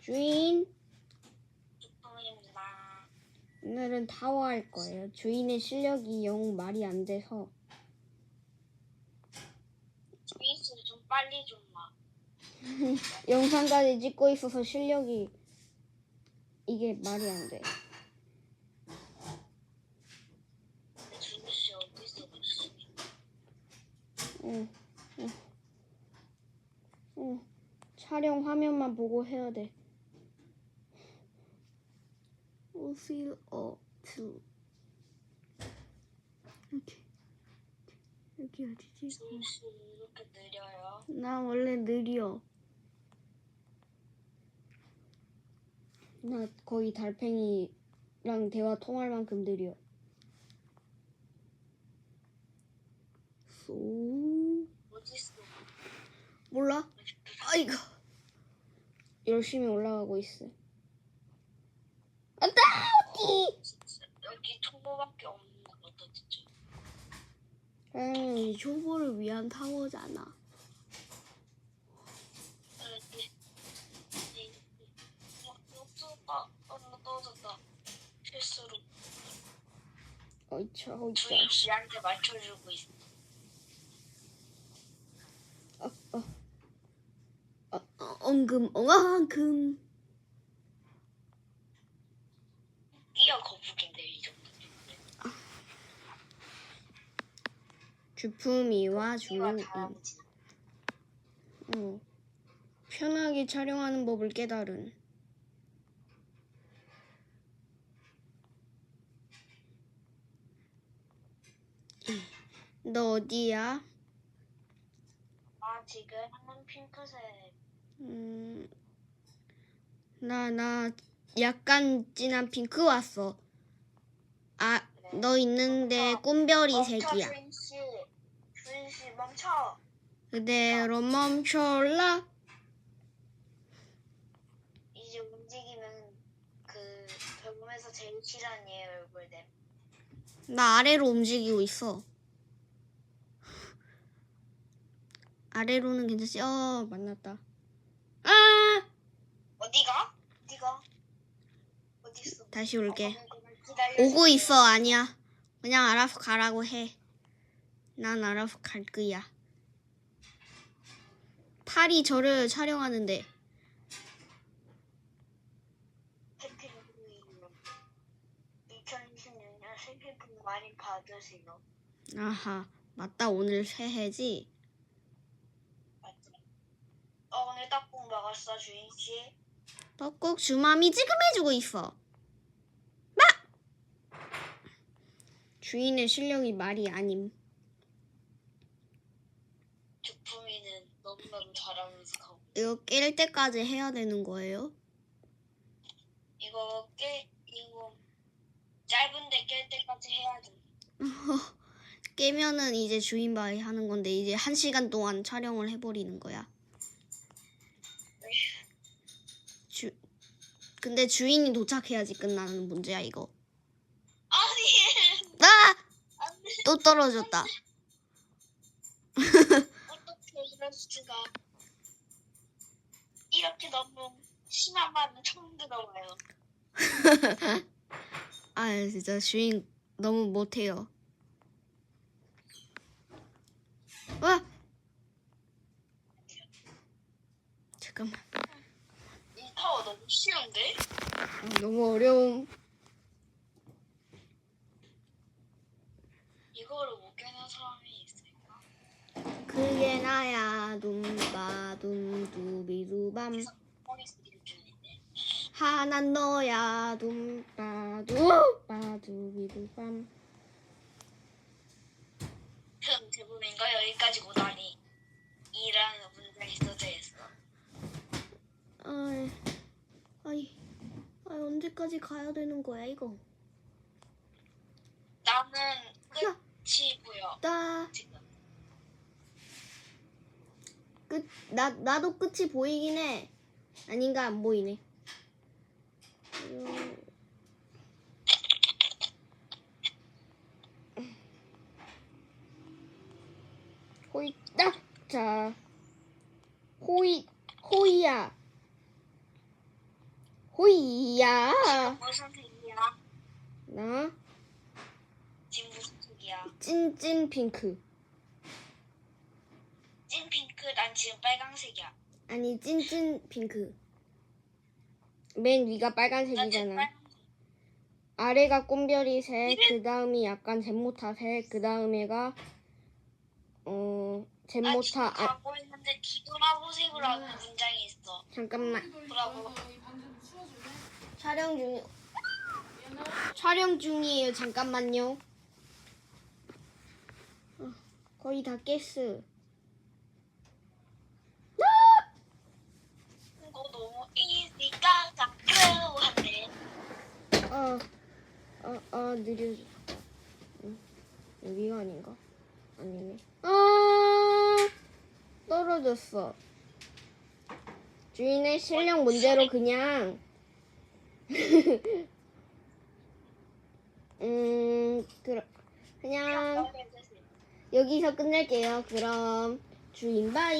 주인. 오늘은 타워 할 거예요. 주인의 실력이 영 말이 안 돼서. 주인수 좀 빨리 좀 와. 영상까지 찍고 있어서 실력이 이게 말이 안 돼. 어디? 응, 응, 응. 촬영 화면만 보고 해야 돼. 오실 어투 이렇게 여기 어디지? 이렇게 느려요. 나 원래 느려. 나 거의 달팽이랑 대화 통할 만큼 느려. 있어? 몰라? 아이고 열심히 올라가고 있어. 안돼 진짜 여기 초보밖에 없는 것 같아 진짜. 이 초보를 위한 타워잖아. 여기. 어, 없어봐. 어. 실수로. 어이차 어이차. 주인 씨한테 맞춰주고 있어. 어, 어. 어, 어, 엉금 엉금. 뛰어 거북인데 이 정도. 주품이와 주인. 어. 편하게 촬영하는 법을 깨달은. 너 어디야? 아 지금 한 핑크색. 음, 나, 나, 약간 진한 핑크 왔어. 아, 너 있는데 멈춰 색이야. 주인 씨. 주인 씨 멈춰. 그대로 멈춰라. 이제 움직이면 그 별몸에서 제일 싫어하는 얘 얼굴 내. 나 아래로 움직이고 있어. 아래로는 괜찮지? 어, 만났다. 아! 어디가? 어디가? 다시 올게. 오고 있어, 아니야. 그냥 알아서 가라고 해. 난 알아서 갈 거야. 팔이 저를 촬영하는데. 해피부이 2026년 새해 복 많이 받으세요. 아하, 맞다. 오늘 새해지? 맞지? 어 오늘 딱꼭 먹었어 주인 씨. 떡국 주맘이 지금 해주고 있어. 막! 주인의 실력이 말이 아님. 주품이는 너무너무 잘하면서 가고. 이거 깰 때까지 해야 되는 거예요? 이거 깨 이거 짧은데 깰 때까지 해야 돼. 깨면은 이제 주인 바이 하는 건데 이제 한 시간 동안 촬영을 해버리는 거야. 근데 주인이 도착해야지 끝나는 문제야 이거. 아니 아! 또 떨어졌다. 어떻게 이럴 수가? 이렇게 너무 심한 말은 처음 들어봐요. 아 진짜 주인 너무 못해요. 와! 잠깐만. 이 타워 너무 쉬운데? 너무 어려움. 이거를 못 깨는 사람이 있을까? 그게 나야 머리 쓰기를 주는데. 하난 너야 둠바 두바 두비두밤 흠, 대부분인가 여기까지 오다니. 이라는 문장이 써져 있어. 아이 아이 언제까지 가야 되는 거야 이거 나는 끝이 보여. 나 지금. 끝, 나, 나도 끝이 보이긴 해. 아닌가, 안 보이네. 음. 호이, 딱! 자. 호이, 호이야. 호이야. 무슨 색이야? 나 지금 무슨 색이야? 찐찐 핑크. 찐 핑크, 난 지금 빨강색이야. 아니 찐찐 핑크. 맨 위가 난 지금 빨간색이잖아. 아래가 꽃별이색, 그 다음이 약간 잼모타색, 그 다음에가 어 나 지금 잼모타 아 가고 있는데 뒤돌아보세요라고 하는 문장이 있어. 잠깐만 뭐라고? 촬영 중 촬영 중이에요. 잠깐만요. 어, 거의 다 깼어. 이거 너무 이지가 자꾸한데. 어, 어, 어, 느려져. 응. 여기가 아닌가? 아니네. 아, 떨어졌어. 주인의 실력 문제로 그냥, 음, 그럼, 그냥, 여기서 끝낼게요. 그럼, 주인 바이.